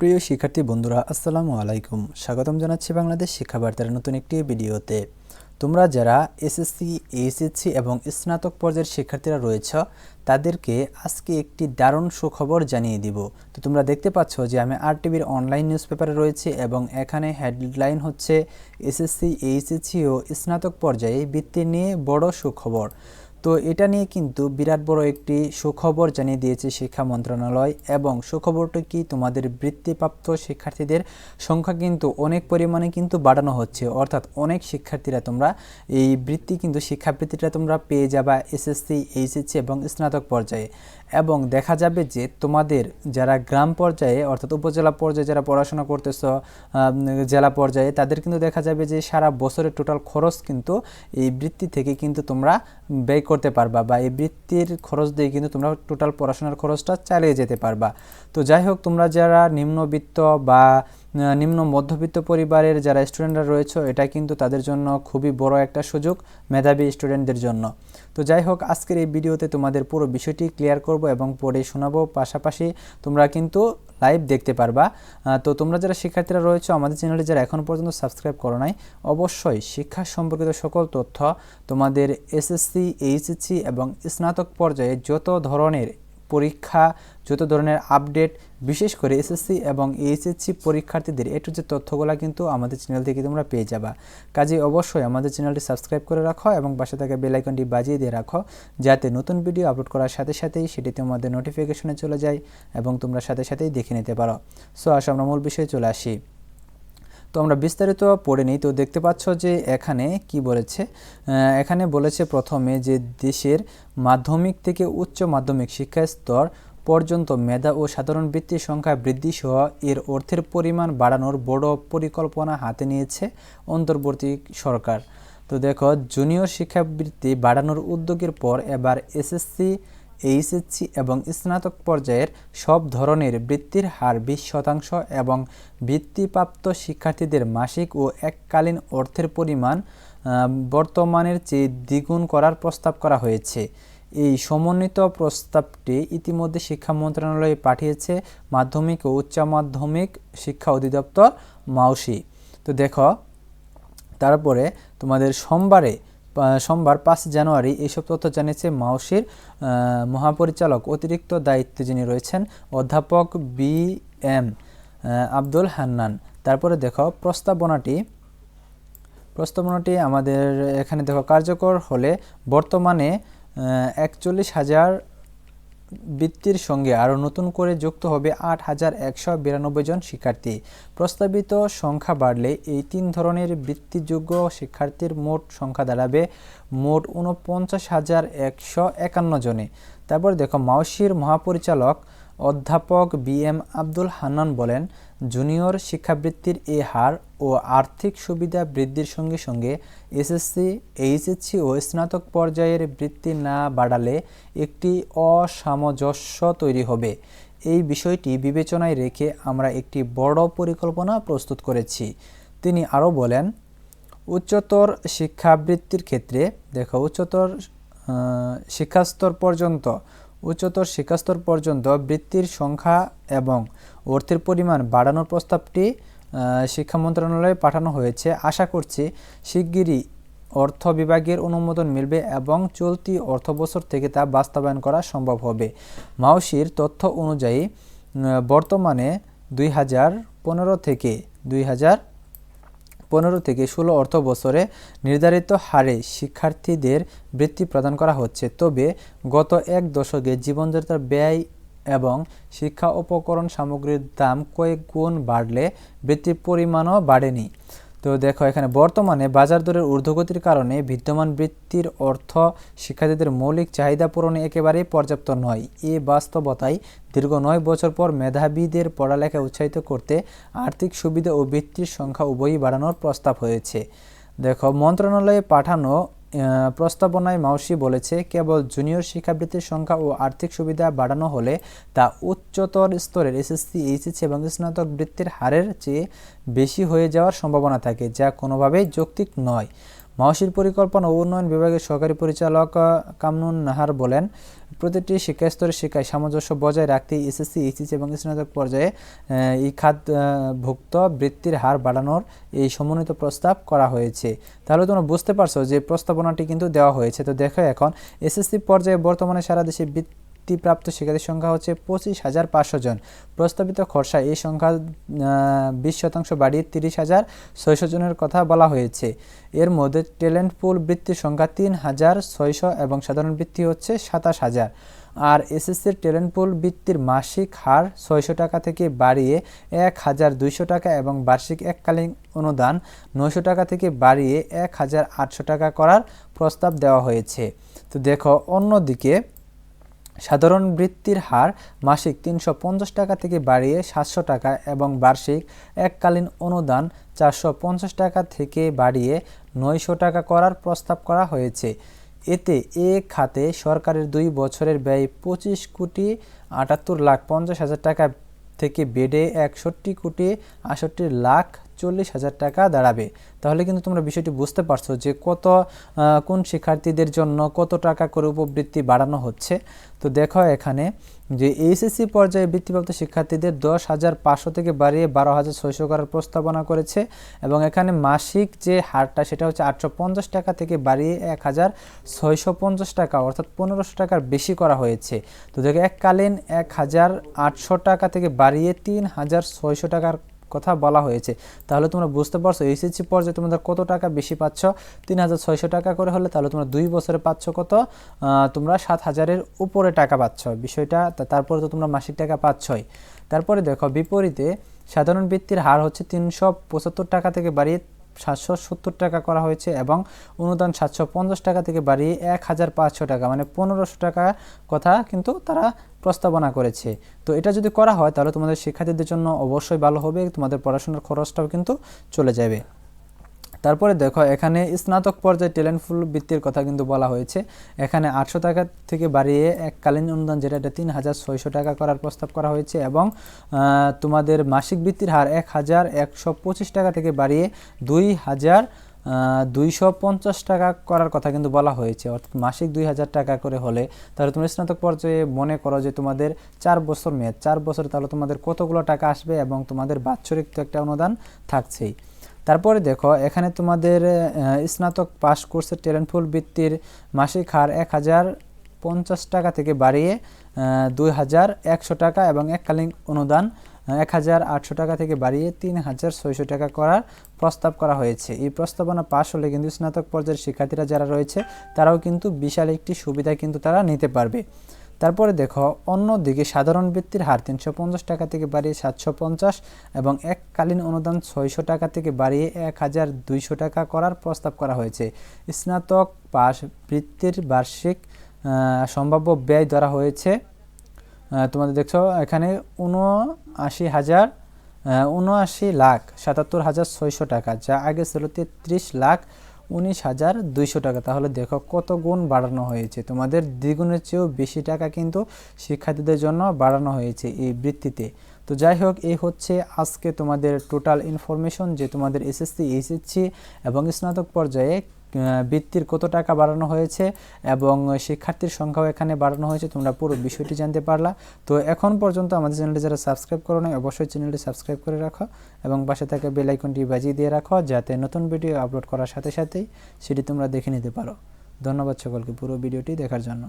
প্রিয় শিক্ষার্থী বন্ধুরা, আসসালামু আলাইকুম। স্বাগতম জানাচ্ছি বাংলাদেশ শিক্ষা বার্তার নতুন একটি ভিডিওতে। তোমরা যারা এসএসসি, এইচএসসি এবং স্নাতক পর্যায়ের শিক্ষার্থীরা রয়েছ, তাদেরকে আজকে একটি দারুণ সুখবর জানিয়ে দিব। তো তোমরা দেখতে পাচ্ছ যে আমি আর টিভির অনলাইন নিউজ পেপারে রয়েছে এবং এখানে হেডলাইন হচ্ছে এসএসসি, এইচএসসি ও স্নাতক পর্যায়ে বৃত্তি নিয়ে বড় সুখবর। তো এটা নিয়ে কিন্তু বিরাট বড় একটি সুখবর জানিয়ে দিয়েছে শিক্ষা মন্ত্রণালয় এবং সুখবরটি কি তোমাদের বৃত্তিপ্রাপ্ত শিক্ষার্থীদের সংখ্যা কিন্তু অনেক পরিমাণে কিন্তু বাড়ানো হচ্ছে। অর্থাৎ অনেক শিক্ষার্থীরা তোমরা এই বৃত্তি কিন্তু শিক্ষাবৃত্তিটা তোমরা পেয়ে যাবা এসএসসি, এইচএসসি এবং স্নাতক পর্যায়ে। এবং দেখা যাবে যে তোমাদের যারা গ্রাম পর্যায়ে, অর্থাৎ উপজেলা পর্যায়ে যারা পড়াশোনা করতেছ জেলা পর্যায়ে, তাদের কিন্তু দেখা যাবে যে সারা বছরের টোটাল খরচ কিন্তু এই বৃত্তি থেকে কিন্তু তোমরা ব্যয় করতে পারবা বা এই বৃত্তির খরচ দিয়ে কিন্তু তোমরা টোটাল পড়াশোনার খরচটা চালিয়ে যেতে পারবা। তো যাই হোক, তোমরা যারা নিম্নবিত্ত বা নিম্ন মধ্যবিত্ত পরিবারের যারা স্টুডেন্টরা রয়েছে, এটা কিন্তু তাদের জন্য খুবই বড় একটা সুযোগ মেধাবী স্টুডেন্টদের জন্য। তো যাই হোক, আজকের এই ভিডিওতে তোমাদের পুরো বিষয়টি ক্লিয়ার করব এবং পড়ে শোনাবো। পাশাপাশি তোমরা কিন্তু লাইভ দেখতে পারবা। তো তোমরা যারা শিক্ষার্থীরা রয়েছে, আমাদের চ্যানেলে যারা এখন পর্যন্ত সাবস্ক্রাইব করো নাই, অবশ্যই শিক্ষা সম্পর্কিত সকল তথ্য তোমাদের এসএসসি এইচএসসি এবং স্নাতক পর্যায়ে যত ধরনের পরীক্ষা, যত ধরনের আপডেট বিশেষ করে এসএসসি এবং এইচএসসি পরীক্ষার্থীদের এটু যে তথ্যগুলো কিন্তু আমাদের চ্যানেল থেকে তোমরা পেয়ে যাবা। কাজে অবশ্যই আমাদের চ্যানেলটি সাবস্ক্রাইব করে রাখো এবং পাশে থাকা বেলাইকনটি বাজিয়ে দিয়ে রাখো, যাতে নতুন ভিডিও আপলোড করার সাথে সাথেই সেটি তোমাদের নোটিফিকেশনে চলে যায় এবং তোমরা সাথে সাথেই দেখে নিতে পারো। সো আসো আমরা মূল বিষয়ে চলে আসি। আমরা বিস্তারিত পড়ে নিই। তো দেখতে পাচ্ছ যে এখানে কি বলেছে? এখানে বলেছে প্রথমে যে দেশের মাধ্যমিক থেকে উচ্চ মাধ্যমিক শিক্ষা স্তর পর্যন্ত মেধা ও সাধারণ বৃত্তির সংখ্যা বৃদ্ধি সহ এর অর্থের পরিমাণ বাড়ানোর বড় পরিকল্পনা হাতে নিয়েছে অন্তর্বর্তী সরকার। তো দেখো, জুনিয়র শিক্ষাবৃত্তি বাড়ানোর উদ্যোগের পর এবার এসএসসি এইচএসসি এবং স্নাতক পর্যায়ের সব ধরনের বৃত্তির হার বিশ শতাংশ এবং বৃত্তিপ্রাপ্ত শিক্ষার্থীদের মাসিক ও এককালীন অর্থের পরিমাণ বর্তমানের চেয়ে দ্বিগুণ করার প্রস্তাব করা হয়েছে। এই সমন্বিত প্রস্তাবটি ইতিমধ্যে শিক্ষা মন্ত্রণালয়ে পাঠিয়েছে মাধ্যমিক ও উচ্চ মাধ্যমিক শিক্ষা অধিদপ্তর মাউসি। তো দেখো, তারপরে তোমাদের সোমবারে সোমবার পাঁচ জানুয়ারি এইসব তথ্য জানিয়েছে মাউসির মহাপরিচালক। অতিরিক্ত দায়িত্বে যিনি রয়েছেন, অধ্যাপক বি এম আব্দুল হান্নান। তারপরে দেখো, প্রস্তাবনাটি প্রস্তাবনাটি আমাদের এখানে দেখো, কার্যকর হলে বর্তমানে একচল্লিশ হাজার বৃত্তির সঙ্গে আরও নতুন করে যুক্ত হবে আট হাজার একশো বিরানব্বই জন শিক্ষার্থী। প্রস্তাবিত সংখ্যা বাড়লে এই তিন ধরনের বৃত্তিযোগ্য শিক্ষার্থীর মোট সংখ্যা দাঁড়াবে মোট উনপঞ্চাশ হাজার একশো একান্ন জনে। তারপর দেখো মাউসির মহাপরিচালক অধ্যাপক বি এম আব্দুল হান্নান বলেন, জুনিয়র শিক্ষাবৃত্তির এ হার ও আর্থিক সুবিধা বৃদ্ধির সঙ্গে সঙ্গে এসএসসি, এইচএসসি ও স্নাতক পর্যায়ের বৃত্তি না বাড়ালে একটি অসামঞ্জস্য তৈরি হবে। এই বিষয়টি বিবেচনায় রেখে আমরা একটি বড় পরিকল্পনা প্রস্তুত করেছি। তিনি আরও বলেন, উচ্চতর শিক্ষাবৃত্তির ক্ষেত্রে, দেখো, উচ্চতর শিক্ষাস্তর পর্যন্ত উচ্চতর শিক্ষাস্তর পর্যন্ত বৃত্তির সংখ্যা এবং অর্থের পরিমাণ বাড়ানোর প্রস্তাবটি শিক্ষা মন্ত্রণালয়ে পাঠানো হয়েছে। আশা করছি শিগগিরই অর্থ বিভাগের অনুমোদন মিলবে এবং চলতি অর্থ বছর থেকে তা বাস্তবায়ন করা সম্ভব হবে। মাউসির তথ্য অনুযায়ী বর্তমানে দুই হাজার পনেরো থেকে দুই হাজার পনেরো থেকে ষোলো অর্থ বছরে নির্ধারিত হারে শিক্ষার্থীদের বৃত্তি প্রদান করা হচ্ছে। তবে গত এক দশকে জীবনযাত্রার ব্যয় এবং শিক্ষা উপকরণ সামগ্রীর দাম কয়েক গুণ বাড়লে বৃত্তির পরিমাণও বাড়েনি। তো দেখো, এখানে বর্তমানে বাজার দরের ঊর্ধ্বগতির কারণে বিদ্যমান বৃত্তির অর্থ শিক্ষার্থীদের মৌলিক চাহিদা পূরণে একেবারেই পর্যাপ্ত নয়। এ বাস্তবতায় দীর্ঘ নয় বছর পর মেধাবীদের পড়ালেখা উৎসাহিত করতে আর্থিক সুবিধা ও বৃত্তির সংখ্যা উভয়ই বাড়ানোর প্রস্তাব হয়েছে। দেখো, মন্ত্রণালয়ে পাঠানো প্রস্তাবনায় মাউসি বলেছে, কেবল জুনিয়র শিক্ষাবৃত্তির সংখ্যা ও আর্থিক সুবিধা বাড়ানো হলে তা উচ্চতর স্তরের এসএসসি, এইচএসসি এবং স্নাতক বৃত্তির হারের চেয়ে বেশি হয়ে যাওয়ার সম্ভাবনা থাকে, যা কোনোভাবেই যৌক্তিক নয়। মহাশির পরিকল্পনা ও উন্নয়ন বিভাগের সহকারী পরিচালক কামনুন নাহার বলেন, প্রতিটি শিক্ষাস্তরের শিক্ষায় সামঞ্জস্য বজায় রাখতে এসএসসি, এইচএসসি এবং স্নাতক পর্যায়ে এই খাত ভুক্ত বৃত্তির হার বাড়ানোর এই সমন্বিত প্রস্তাব করা হয়েছে। তাহলে তোমরা বুঝতে পারছ যে প্রস্তাবনাটি কিন্তু দেওয়া হয়েছে। তো দেখো এখন, এসএসসি পর্যায়ে বর্তমানে সারা দেশে বৃত্তিপ্রাপ্ত শিক্ষার্থীর সংখ্যা হচ্ছে পঁচিশ হাজার পাঁচশো জন। প্রস্তাবিত খরচা এই সংখ্যা বিশ শতাংশ বাড়িয়ে তিরিশ হাজার ছয়শো জনের কথা বলা হয়েছে। এর মধ্যে ট্যালেন্ট পুল বৃত্তির সংখ্যা তিন হাজার ছয়শো এবং সাধারণ বৃত্তি হচ্ছে সাতাশ হাজার। আর এসএসসির ট্যালেন্ট পুল বৃত্তির মাসিক হার ছয়শো টাকা থেকে বাড়িয়ে এক হাজার দুইশো টাকা এবং বার্ষিক এককালীন অনুদান নয়শো টাকা থেকে বাড়িয়ে এক হাজার আটশো টাকা করার প্রস্তাব দেওয়া হয়েছে। তো দেখো, অন্যদিকে সাধারণ বৃত্তির হার মাসিক তিনশো পঞ্চাশ টাকা থেকে বাড়িয়ে সাতশো টাকা এবং বার্ষিক এককালীন অনুদান চারশো পঞ্চাশ টাকা থেকে বাড়িয়ে নয়শো টাকা করার প্রস্তাব করা হয়েছে। এতে এ খাতে সরকারের দুই বছরের ব্যয় পঁচিশ কোটি আটাত্তর লাখ পঞ্চাশ হাজার টাকা থেকে বেড়ে একষট্টি কোটি আষট্টি লাখ চল্লিশ হাজার টাকা দাঁড়াবে। তাহলে কিন্তু তোমরা বিষয়টি বুঝতে পারছ যে কত কোন শিক্ষার্থীদের জন্য কত টাকা করে উপবৃত্তি বাড়ানো হচ্ছে। তো দেখো এখানে যে এইচএসসি পর্যায়ে বৃত্তিপ্রাপ্ত শিক্ষার্থীদের দশ হাজার পাঁচশো থেকে বাড়িয়ে বারো হাজার ছয়শো করার প্রস্তাবনা করেছে এবং এখানে মাসিক যে হারটা সেটা হচ্ছে আটশো পঞ্চাশ টাকা থেকে বাড়িয়ে এক হাজার ছয়শো পঞ্চাশ টাকা অর্থাৎ পনেরোশো টাকার বেশি করা হয়েছে। তো দেখো এককালীন এক হাজার আটশো টাকা থেকে বাড়িয়ে তিন হাজার ছয়শো টাকার কথা বলা হয়েছে। তাহলে তোমরা বুঝতে পারছ, এইচএসসি পর্যায়ে তোমাদের কত টাকা বেশি পাচ্ছ? তিন হাজার ছয়শো টাকা করে হলে তাহলে তোমরা দুই বছরে পাচ্ছ কত? তোমরা সাত হাজারের উপরে টাকা পাচ্ছ। বিষয়টা তারপরে তো তোমরা মাসিক টাকা পাচ্ছই। তারপরে দেখো, বিপরীতে সাধারণ বৃত্তির হার হচ্ছে তিনশো পঁচাত্তর টাকা থেকে বাড়িয়ে সাতশো সত্তর টাকা করা হয়েছে এবং অনুদান সাতশো পঞ্চাশ টাকা থেকে বাড়িয়ে এক হাজার পাঁচশো টাকা মানে পনেরোশো টাকা কথা কিন্তু তারা প্রস্তাবনা করেছে। তো এটা যদি করা হয় তাহলে তোমাদের শিক্ষার্থীদের জন্য অবশ্যই ভালো হবে, তোমাদের পড়াশোনার খরচটাও কিন্তু চলে যাবে। তারপরে দেখো, এখানে স্নাতক পর্যায়ে ট্যালেন্টফুল বৃত্তির কথা কিন্তু বলা হয়েছে। এখানে আটশো টাকা থেকে বাড়িয়ে এককালীন অনুদান, যেটা এটা তিন হাজার ছয়শো টাকা করার প্রস্তাব করা হয়েছে এবং তোমাদের মাসিক বৃত্তির হার এক হাজার একশো পঁচিশ টাকা থেকে বাড়িয়ে দুই হাজার দুইশো পঞ্চাশ টাকা করার কথা কিন্তু বলা হয়েছে। অর্থাৎ মাসিক দুই হাজার টাকা করে হলে, তাহলে তুমি স্নাতক পর্যায়ে মনে করো যে তোমাদের চার বছর মেয়াদ, চার বছর তাহলে তোমাদের কতগুলো টাকা আসবে এবং তোমাদের বাৎসরিক তো একটা অনুদান থাকছেই। তারপরে দেখো, এখানে তোমাদের স্নাতক পাস কোর্সের ট্যালেন্টফুল বৃত্তির মাসিক হার এক হাজার পঞ্চাশ টাকা থেকে বাড়িয়ে দুই হাজার একশো টাকা এবং এককালীন অনুদান এক হাজার আটশো টাকা থেকে বাড়িয়ে তিন হাজার ছয়শো টাকা করার প্রস্তাব করা হয়েছে। এই প্রস্তাবনা পাশ হলে কিন্তু স্নাতক পর্যায়ের শিক্ষার্থীরা যারা রয়েছে, তারাও কিন্তু বিশাল একটি সুবিধা কিন্তু তারা নিতে পারবে। তারপরে দেখো, অন্যদিকে সাধারণ বৃত্তির হার তিনশো পঞ্চাশ টাকা থেকে বাড়িয়ে সাতশো পঞ্চাশ এবং এককালীন অনুদান ছয়শো টাকা থেকে বাড়িয়ে এক হাজার দুইশো টাকা করার প্রস্তাব করা হয়েছে। স্নাতক পাশ বৃত্তির বার্ষিক সম্ভাব্য ব্যয় ধরা হয়েছে তোমাদের দেখছ এখানে উনআশি হাজার উনআশি লাখ সাতাত্তর হাজার ছয়শো টাকা, যা আগে ছিল তেত্রিশ লাখ উনিশ হাজার দুইশো টাকা। তাহলে দেখো কত গুণ বাড়ানো হয়েছে। তোমাদের দ্বিগুণের চেয়েও বেশি টাকা কিন্তু শিক্ষার্থীদের জন্য বাড়ানো হয়েছে এই বৃত্তিতে। তো যাই হোক, এই হচ্ছে আজকে তোমাদের টোটাল ইনফরমেশন যে তোমাদের এসএসসি এইচএসসি এবং স্নাতক পর্যায়ে বৃত্তির কত টাকা বাড়ানো হয়েছে এবং শিক্ষার্থীর সংখ্যাও এখানে বাড়ানো হয়েছে, তোমরা পুরো বিষয়টি জানতে পারলা। তো এখন পর্যন্ত আমাদের চ্যানেলটি যারা সাবস্ক্রাইব করো নাই, অবশ্যই চ্যানেলটি সাবস্ক্রাইব করে রাখো এবং পাশে থাকা বেলাইকনটি বাজিয়ে দিয়ে রাখো যাতে নতুন ভিডিও আপলোড করার সাথে সাথেই সেটি তোমরা দেখে নিতে পারো। ধন্যবাদ সকলকে পুরো ভিডিওটি দেখার জন্য।